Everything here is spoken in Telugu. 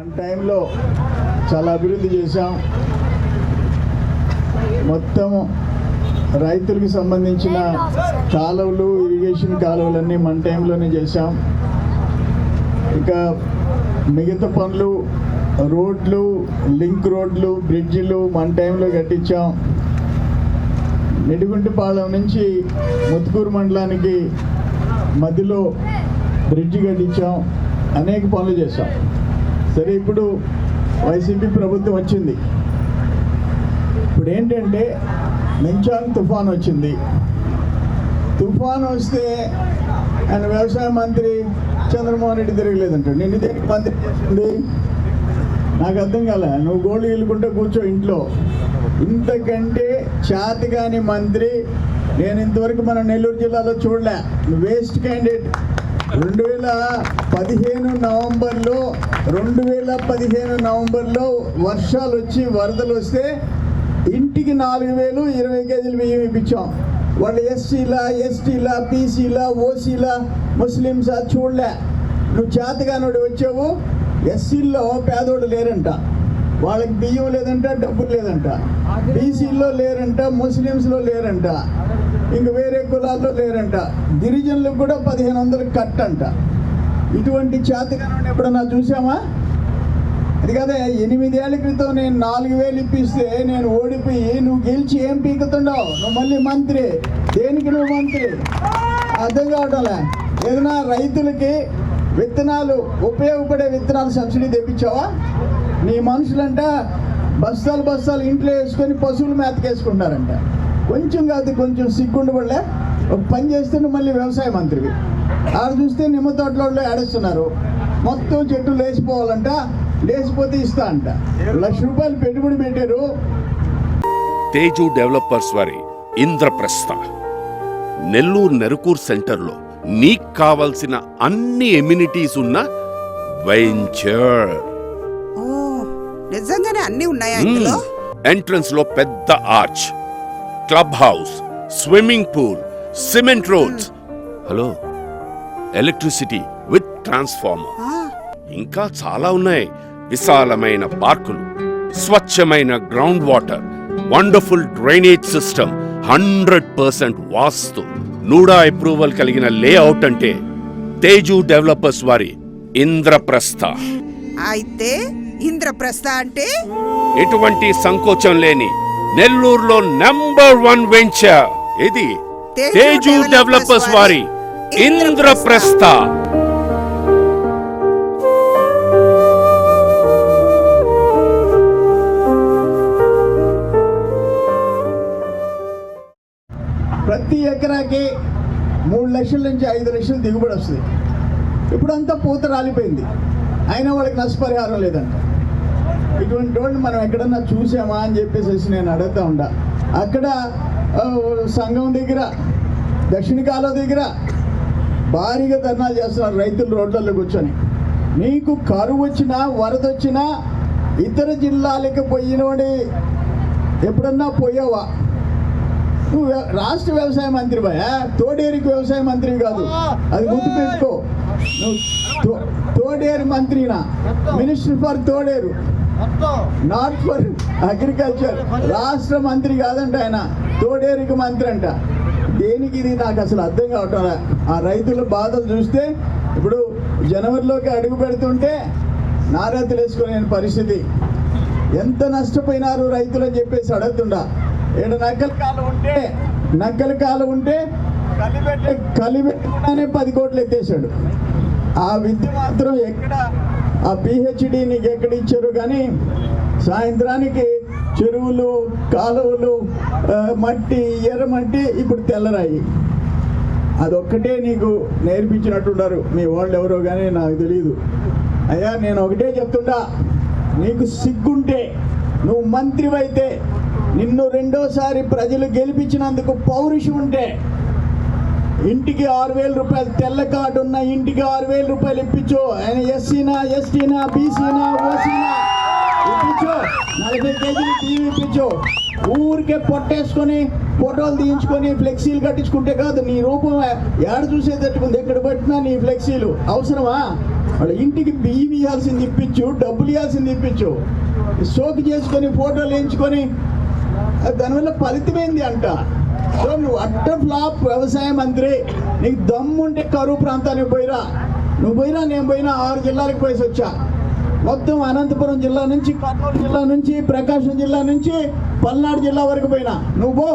మన టైంలో చాలా అభివృద్ధి చేశాం. మొత్తం రైతులకు సంబంధించిన కాలువలు ఇరిగేషన్ కాలువలన్నీ మన టైంలోనే చేశాం. ఇక మిగతా పనులు రోడ్లు లింక్ రోడ్లు బ్రిడ్జిలు మన టైంలో కట్టించాం. నిడుగుంటిపాలెం నుంచి ముత్తుకూరు మండలానికి మధ్యలో బ్రిడ్జి కట్టించాం. అనేక పనులు చేశాం. సరే ఇప్పుడు వైసీపీ ప్రభుత్వం వచ్చింది. ఇప్పుడు ఏంటంటే మెంచాంగ్ తుఫాన్ వచ్చింది. తుఫాన్ వస్తే ఆయన వ్యవసాయ మంత్రి చంద్రమోహన్ రెడ్డి తిరగలేదంటాడు. నేను దేనికి మంత్రి చేసింది? నాకు అర్థం కాలే. నువ్వు గోళ్ళు ఇల్లుకుంటే కూర్చో ఇంట్లో. ఇంతకంటే చేతగాని మంత్రి నేను ఇంతవరకు మన నెల్లూరు జిల్లాలో చూడలే. Waste candidate. రెండు వేల పదిహేను నవంబర్లో రెండు వేల పదిహేను నవంబర్లో వర్షాలు వచ్చి వరదలు వస్తే ఇంటికి నాలుగు వేలు ఇరవై కేజీలు బియ్యం ఇప్పించాం. వాళ్ళు ఎస్సీలా ఎస్టీలా బీసీలా ఓసీలా ముస్లిమ్సా చూడలే. నువ్వు చేతగానుడు వచ్చావు ఎస్సీల్లో పేదోడు లేరంట. వాళ్ళకి బియ్యం లేదంట డబ్బులు లేదంట. బీసీల్లో లేరంట ముస్లిమ్స్లో లేరంట. ఇంక వేరే కులాల్లో లేరంట. గిరిజనులకు కూడా పదిహేను వందలు కట్ అంట ఇటువంటి చేతగానం ఎప్పుడన్నా చూసామా అది కదా ఎనిమిదేళ్ళ క్రితం నేను నాలుగు వేలు ఇప్పిస్తే నేను ఓడిపోయి నువ్వు గెలిచి ఏం పీకుతుండవు? నువ్వు మళ్ళీ మంత్రి. దేనికి నువ్వు మంత్రి? అర్థం కావటంలే. ఏదైనా రైతులకి విత్తనాలు ఉపయోగపడే విత్తనాలు సబ్సిడీ తెప్పించావా? నీ మనుషులంట బస్తాలు బస్తాలు ఇంట్లో వేసుకొని పశువులు మేతకేసుకుంటారంట కొంచెం కాదు కొంచెం సిగ్గుండబడలే. ఒక పని చేస్తే మళ్ళీ వ్యవసాయ మంత్రివి. ఆడ చూస్తే నిమ్మ తోటలో ఏడుస్తున్నారు. మొత్తం చెట్టు లేచిపోవాలంట లేచిపోతే ఇస్తా అంట. లక్ష రూపాయలు పెట్టుబడి పెట్టారు. తేజు డెవలపర్స్ వారి ఇంద్రప్రస్థ. నెల్లూరు నెరుకూర్ సెంటర్లో నీకు కావలసిన అన్ని ఎమ్యూనిటీస్ ఉన్న వెంచర్. నిజంగానే అన్ని ఉన్నాయా ఇందులో? ఎంట్రన్స్లో పెద్ద arch club house swimming pool cement roads hello electricity with transformer ఇంకా చాలా ఉన్నాయి. విశాలమైన పార్కులు స్వచ్ఛమైన ground water wonderful drainage system hundred percent vastu. NUDA approval కలిగిన లేఅవుట్ అంటే తేజు డెవలపర్స్ వారి ఇంద్రప్రస్థ. అయితే ఇంద్రప్రస్థ అంటే? ఎటువంటి సంకోచం లేని నెల్లూరులో నంబర్ వన్ వెంచర్. ఇది తేజు డెవలపర్స్ వారి ఇంద్రప్రస్థ. ప్రతి ఎకరాకి మూడు లక్షల నుంచి ఐదు లక్షలు దిగుబడి వస్తుంది. ఇప్పుడంతా పూత రాలిపోయింది. అయినా వాళ్ళకి నష్టపరిహారం లేదంట. ఇటువంటి వాళ్ళు మనం ఎక్కడన్నా చూసామా అని చెప్పేసి నేను అడుగుతా ఉండా. అక్కడ సంఘం దగ్గర దక్షిణ కాలువ దగ్గర భారీగా ధర్నాలు చేస్తున్నారు రైతులు రోడ్లలో కూర్చొని. నీకు కరువు వచ్చినా వరద వచ్చినా ఇతర జిల్లాలకు పోయినోడి ఎప్పుడన్నా పోయావా? నువ్వు రాష్ట్ర వ్యవసాయ మంత్రి భయ తోడేరికి వ్యవసాయ మంత్రి కాదు. అది గుర్తుపెట్టుకో. Toderu మంత్రినా? Minister for Thoderu. Not for agriculture రాష్ట్ర మంత్రి కాదంట ఆయన. తోడేరికి మంత్రి అంట. దేనికి ఇది నాకు అసలు అర్థం కావటం. ఆ రైతుల బాధలు చూస్తే ఇప్పుడు జనవరిలోకి అడుగు పెడుతుంటే నారాతులు వేసుకునే పరిస్థితి. ఎంత నష్టపోయినారు రైతులు అని చెప్పేసి అడుగుతుండా. ఏడు నక్కల కాలం ఉంటే నక్కల కాలం ఉంటే కలిపెట్టే కలిపెట్టకుండానే పది కోట్లు ఎత్తేసాడు. ఆ విద్య మాత్రం ఎక్కడ? ఆ పిహెచ్డి నీకు ఎక్కడ ఇచ్చారు కానీ సాయంత్రానికి చెరువులు కాలువలు మట్టి ఎర్ర మట్టి ఇప్పుడు తెల్లరాయి. అదొక్కటే నీకు నేర్పించినట్టున్నారు. మీ వాళ్ళు ఎవరో కానీ నాకు తెలియదు అయ్యా నేను ఒకటే చెప్తుంటా. నీకు సిగ్గుంటే నువ్వు మంత్రివైతే నిన్ను రెండోసారి ప్రజలు గెలిపించినందుకు పౌరుషం ఉంటే ఇంటికి ఆరు వేల రూపాయలు తెల్ల కార్డు ఉన్న ఇంటికి ఆరు వేల రూపాయలు ఇప్పించు. ఆయన ఎస్సీనా ఎస్టీనా బీసీనా ఓసీనా ఇప్పించు. నలభై కేజీలు టీవీ ఇప్పించు. ఊరికే పొట్టేసుకొని ఫోటోలు తీయించుకొని ఫ్లెక్సీలు కట్టించుకుంటే కాదు నీ రూపం ఏడ చూసేటట్టుకుంది? ఎక్కడ పెట్టినా నీ ఫ్లెక్సీలు. అవసరమా? వాళ్ళ ఇంటికి బియ్యం ఇవ్వాల్సింది ఇప్పించు డబ్బులు ఇవ్వాల్సింది ఇప్పించు. సోకు చేసుకొని ఫోటోలు వేయించుకొని దానివల్ల ఫలితమైంది అంట? నువ్వు అడ్డ ఫ్లాప్ వ్యవసాయ మంత్రి. నీకు దమ్ముంటే కరువు ప్రాంతానికి పోయిరా. నువ్వు పోయినా నేను పోయినా ఆరు జిల్లాలకు పోయేసి వచ్చా. మొత్తం అనంతపురం జిల్లా నుంచి కర్నూలు జిల్లా నుంచి ప్రకాశం జిల్లా నుంచి పల్నాడు జిల్లా వరకు పోయినా. నువ్వు